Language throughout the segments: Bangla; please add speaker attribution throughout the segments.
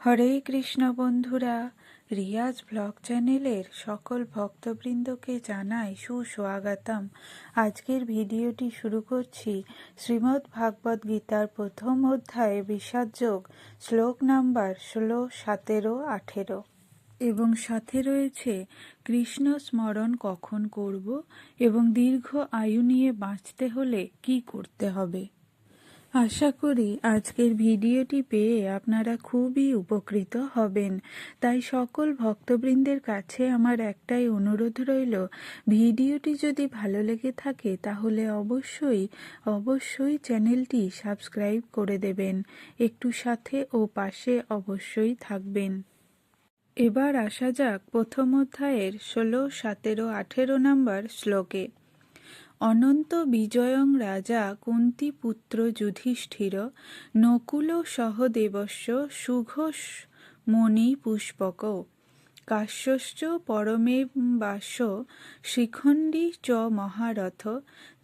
Speaker 1: হরে কৃষ্ণ বন্ধুরা, রিয়াজ ব্লগ চ্যানেলের সকল ভক্তবৃন্দকে জানাই সুস্বাগতম। আজকের ভিডিওটি শুরু করছি শ্রীমদ্ ভাগবত গীতার প্রথম অধ্যায়ে বিষাদযোগ শ্লোক নাম্বার ষোলো, সতেরো, আঠেরো। এবং সাথে রয়েছে, কৃষ্ণ স্মরণ কখন করব এবং দীর্ঘ আয়ু নিয়ে বাঁচতে হলে কি করতে হবে? আশা করি আজকের ভিডিওটি পেয়ে আপনারা খুবই উপকৃত হবেন। তাই সকল ভক্তবৃন্দের কাছে আমার একটাই অনুরোধ রইল, ভিডিওটি যদি ভালো লেগে থাকে তাহলে অবশ্যই অবশ্যই চ্যানেলটি সাবস্ক্রাইব করে দেবেন। একটু সাথে ও পাশে অবশ্যই থাকবেন। এবার আসা যাক প্রথম অধ্যায়ের ষোলো, সতেরো, আঠেরো নম্বর শ্লোকে। অনন্ত বিজয়ং রাজা কুন্তিপুত্র যুধিষ্ঠির, নকুল সহদেবস্য সুঘোষ মণি পুষ্পক। কাশ্যশ্চ পরমেবাস শিখণ্ডী চ মহারথ,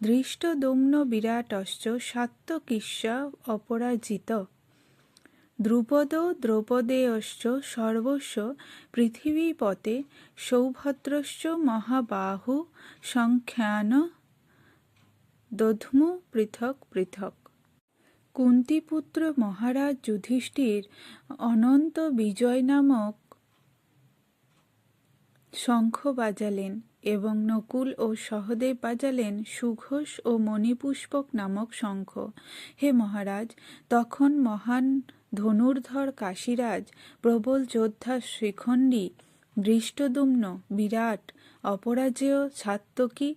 Speaker 1: ধৃষ্টদুম্ন বিরাটশ্চ সাত্তকিস্যা অপরাজিত। দ্রুপদ দ্রৌপদেয়শ্চ সর্বস্ব পৃথিবীপতে, সৌভদ্রশ্চ মহাবাহু সংখ্যান দধ্মু পৃথক পৃথক। কুন্তিপুত্র মহারাজ যুধিষ্ঠির অনন্ত বিজয় নামক শঙ্খ বাজালেন এবং নকুল ও সহদেব বাজালেন সুঘোষ ও মণিপুষ্পক নামক শঙ্খ। হে মহারাজ, তখন মহান ধনুর্ধর কাশীরাজ, প্রবল যোদ্ধা শ্রীখণ্ডী, দৃষ্টদুম্ন বিরাট, অপরাজেয় সাত্তকী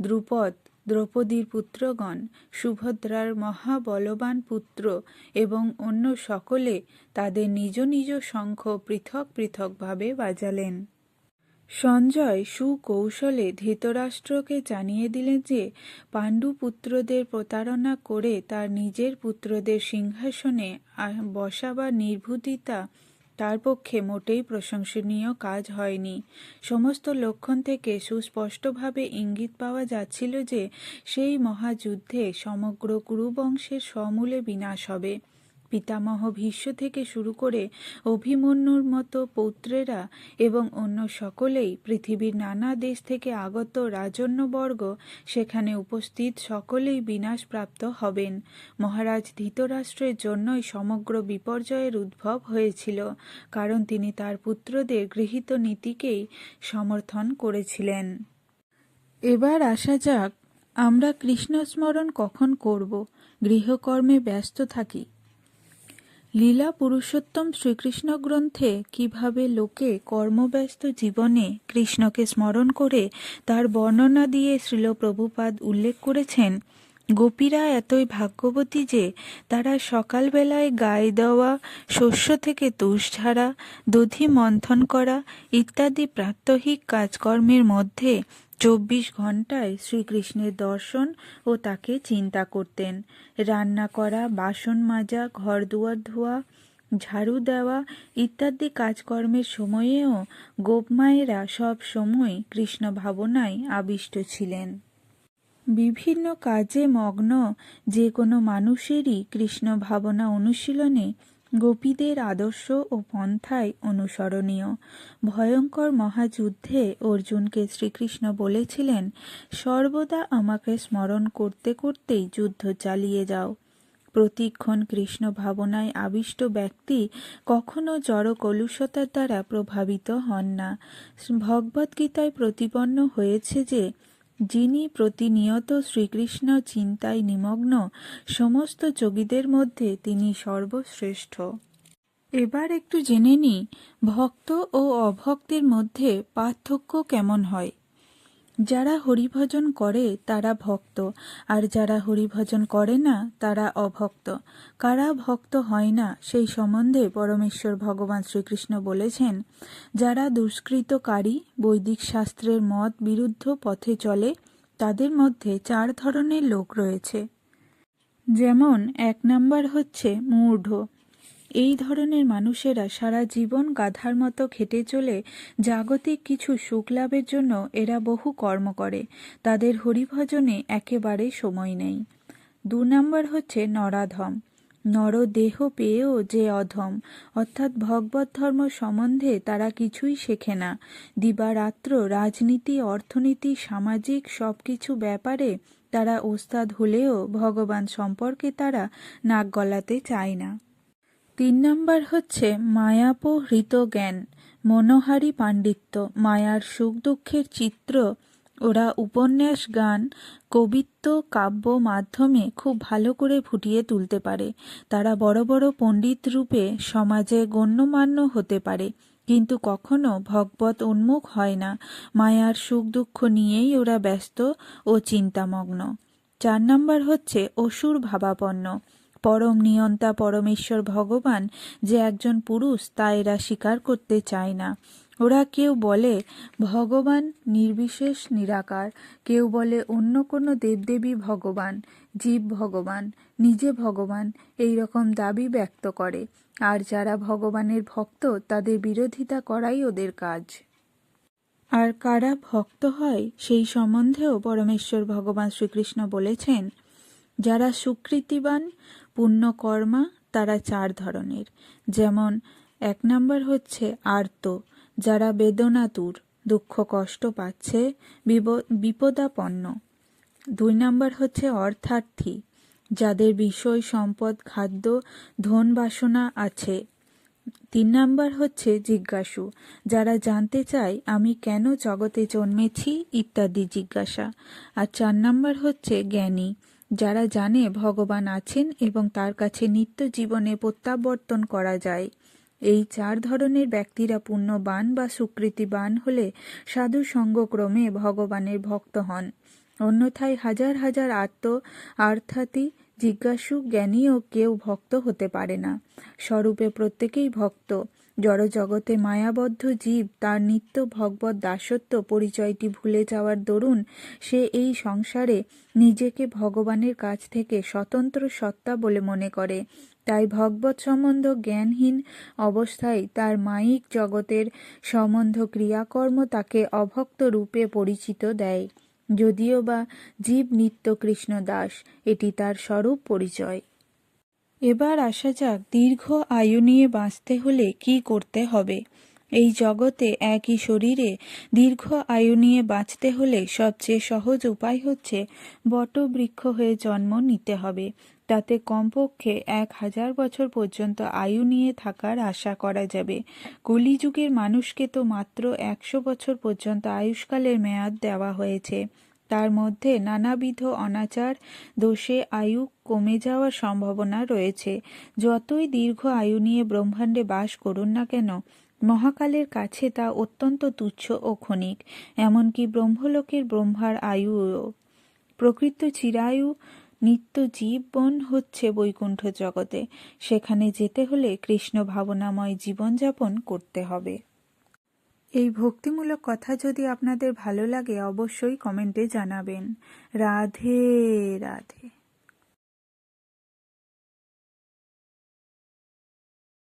Speaker 1: দ্রুপদ দ্রৌপদীর পুত্রগণ, সুভদ্রার মহাবলবান পুত্র এবং অন্য সকলে তাদের নিজ নিজ শঙ্খ পৃথক পৃথকভাবে বাজালেন। সঞ্জয় সুকৌশলে ধৃতরাষ্ট্রকে জানিয়ে দিলেন যে পাণ্ডু পুত্রদের প্রতারণা করে তার নিজের পুত্রদের সিংহাসনে বসাবার নির্ভুতিতা তার পক্ষে মোটেই প্রশংসনীয় কাজ হয়নি। সমস্ত লক্ষণ থেকে সুস্পষ্টভাবে ইঙ্গিত পাওয়া যাচ্ছিল যে, সেই মহাযুদ্ধে সমগ্র কুরুবংশের সমূলে বিনাশ হবে। পিতামহ ভীষ্ম থেকে শুরু করে অভিমন্যুর মতো পৌত্রেরা এবং অন্য সকলেই পৃথিবীর নানা দেশ থেকে আগত রাজন্যবর্গ সেখানে উপস্থিত সকলেই বিনাশপ্রাপ্ত হবেন। মহারাজ ধৃতরাষ্ট্রের জন্যই সমগ্র বিপর্যয়ের উদ্ভব হয়েছিল, কারণ তিনি তার পুত্রদের গৃহীত নীতিকেই সমর্থন করেছিলেন। এবার আসা যাক, আমরা কৃষ্ণ স্মরণ কখন করব? গৃহকর্মে ব্যস্ত থাকি। লীলা পুরুষোত্তম শ্রীকৃষ্ণ গ্রন্থে কীভাবে লোকে কর্মব্যস্ত জীবনে কৃষ্ণকে স্মরণ করে তার বর্ণনা দিয়ে শ্রীল প্রভুপাদ উল্লেখ করেছেন, গোপীরা এতই ভাগ্যবতী যে তারা সকালবেলায় গায়ে দেওয়া, শস্য থেকে তুষ ঝাড়া, দধি মন্থন করা ইত্যাদি প্রাত্যহিক কাজকর্মের মধ্যে চব্বিশ ঘন্টায় শ্রীকৃষ্ণের দর্শন ও তাকে চিন্তা করতেন। রান্না করা, বাসন মাজা ঘর দুয়ার ধোয়া, ঝাড়ু দেওয়া ইত্যাদি কাজকর্মের সময়েও গোপমায়েরা সব সময় কৃষ্ণ ভাবনায় আবিষ্ট ছিলেন। বিভিন্ন কাজে মগ্ন যে কোনো মানুষেরই কৃষ্ণ ভাবনা অনুশীলনে গোপীদের আদর্শ ও পন্থায় অনুসরণীয়। ভয়ঙ্কর মহাযুদ্ধে অর্জুনকে শ্রীকৃষ্ণ বলেছিলেন, সর্বদা আমাকে স্মরণ করতে করতেই যুদ্ধ চালিয়ে যাও। প্রতিক্ষণ কৃষ্ণ ভাবনায় আবিষ্ট ব্যক্তি কখনো জড় কলুষতার দ্বারা প্রভাবিত হন না। ভগবদ্গীতায় প্রতিপন্ন হয়েছে যে যিনি প্রতিনিয়ত শ্রীকৃষ্ণ চিন্তায় নিমগ্ন, সমস্ত যোগীদের মধ্যে তিনি সর্বশ্রেষ্ঠ। এবার একটু জেনে নিই, ভক্ত ও অভক্তের মধ্যে পার্থক্য কেমন হয়। যারা হরিভজন করে, তারা ভক্ত, আর যারা হরিভজন করে না, তারা অভক্ত। কারা ভক্ত হয় না, সেই সম্বন্ধে পরমেশ্বর ভগবান শ্রীকৃষ্ণ বলেছেন, যারা দুষ্কৃতকারী, বৈদিক শাস্ত্রের মত বিরুদ্ধ পথে চলে, তাদের মধ্যে চার ধরনের লোক রয়েছে। যেমন, এক নাম্বার হচ্ছে মূঢ়। এই ধরনের মানুষেরা সারা জীবন গাধার মতো খেটে চলে জাগতিক কিছু সুখ লাভের জন্য এরা বহু কর্ম করে। তাদের হরিভজনে একেবারে সময় নেই। দু নম্বর হচ্ছে নরাধম। নরদেহ পেয়েও যে অধম। অর্থাৎ ভগবত ধর্ম সম্বন্ধে তারা কিছুই শেখে না। দিবারাত্র রাজনীতি, অর্থনীতি, সামাজিক সব কিছু ব্যাপারে তারা ওস্তাদ হলেও ভগবান সম্পর্কে তারা নাক গলাতে চায় না। তিন নম্বর হচ্ছে মায়াপহৃত জ্ঞান, মনোহারী পাণ্ডিত্য, মায়ার সুখ দুঃখের চিত্র। ওরা উপন্যাস, গান, কবিত্ব, কাব্য মাধ্যমে খুব ভালো করে ফুটিয়ে তুলতে পারে। তারা বড় বড় পণ্ডিত রূপে সমাজে গণ্যমান্য হতে পারে। কিন্তু কখনো ভগবত উন্মুখ হয় না। মায়ার সুখ দুঃখ নিয়েই ওরা ব্যস্ত ও চিন্তামগ্ন। চার নম্বর হচ্ছে অসুর ভাবাপন্ন। পরম নিয়ন্তা পরমেশ্বর ভগবান যে একজন পুরুষ, তা এরা স্বীকার করতে চায় না। ওরা কেউ বলে, ভগবান নির্বিশেষ নিরাকার। কেউ বলে, অন্য কোনো দেবদেবী ভগবান, জীব ভগবান, নিজে ভগবান। এই রকম দাবি ব্যক্ত করে। আর যারা ভগবানের ভক্ত, তাদের বিরোধিতা করাই ওদের কাজ। আর কারা ভক্ত হয়, সেই সম্বন্ধেও পরমেশ্বর ভগবান শ্রীকৃষ্ণ বলেছেন। যারা সুকৃতিবান পুণ্যকর্মা তারা চার ধরনের। যেমন, এক নম্বর হচ্ছে আর্ত, যারা বেদনাতুর, দুঃখ কষ্ট পাচ্ছে বিপদাপন্ন। দুই নম্বর হচ্ছে অর্থার্থী, যাদের বিষয়, সম্পদ, খাদ্য, ধন বাসনা আছে। তিন নাম্বার হচ্ছে জিজ্ঞাসু, যারা জানতে চায়, আমি কেন জগতে জন্মেছি ইত্যাদি জিজ্ঞাসা। আর চার নাম্বার হচ্ছে জ্ঞানী যারা জানে ভগবান আছেন এবং তার কাছে নিত্য জীবনে প্রত্যাবর্তন করা যায়। এই চার ধরনের ব্যক্তিরা পুণ্যবান বা সুকৃতিবান হলে সাধু সঙ্গক্রমে ভগবানের ভক্ত হন। অন্যথায় হাজার হাজার আত্ম, আর্থাতি, জিজ্ঞাসু, জ্ঞানীও কেউ ভক্ত হতে পারে না। স্বরূপে প্রত্যেকেই ভক্ত। জড়জগতে মায়াবদ্ধ জীব তার নিত্য ভগবত দাসত্ব পরিচয়টি ভুলে যাওয়ার দরুন সে এই সংসারে নিজেকে ভগবানের কাছ থেকে স্বতন্ত্র সত্তা বলে মনে করে। তাই ভগবত সম্বন্ধ জ্ঞানহীন অবস্থায় তার মায়িক জগতের সম্বন্ধ ক্রিয়াকর্ম তাকে অভক্ত রূপে পরিচিত দেয়। যদিও বা জীব নিত্য কৃষ্ণ দাস এটি তার স্বরূপ পরিচয়। এবার আসা যাক দীর্ঘ আয়ু নিয়ে বাঁচতে হলে কি করতে হবে। এই জগতে একই শরীরে দীর্ঘ আয়ু নিয়ে বাঁচতে হলে সবচেয়ে সহজ উপায় হচ্ছে বটবৃক্ষ হয়ে জন্ম নিতে হবে। তাতে কমপক্ষে এক হাজার বছর পর্যন্ত আয়ু নিয়ে থাকার আশা করা যাবে। কলিযুগের মানুষকে তো মাত্র একশো বছর পর্যন্ত আয়ুষ্কালের মেয়াদ দেওয়া হয়েছে। তার মধ্যে নানাবিধ অনাচার, দোষে আয়ু কমে যাওয়ার সম্ভাবনা রয়েছে। যতই দীর্ঘ আয়ু নিয়ে ব্রহ্মাণ্ডে বাস করুন না কেন, মহাকালের কাছে তা অত্যন্ত তুচ্ছ ও ক্ষণিক, এমনকি ব্রহ্মলোকের ব্রহ্মার আয়ুও। প্রকৃত চিরায়ু নিত্য জীবন হচ্ছে বৈকুণ্ঠ জগতে, সেখানে যেতে হলে কৃষ্ণ ভাবনাময় জীবনযাপন করতে হবে। এই ভক্তিমূলক কথা যদি আপনাদের ভালো লাগে অবশ্যই কমেন্টে জানাবেন। রাধে রাধে।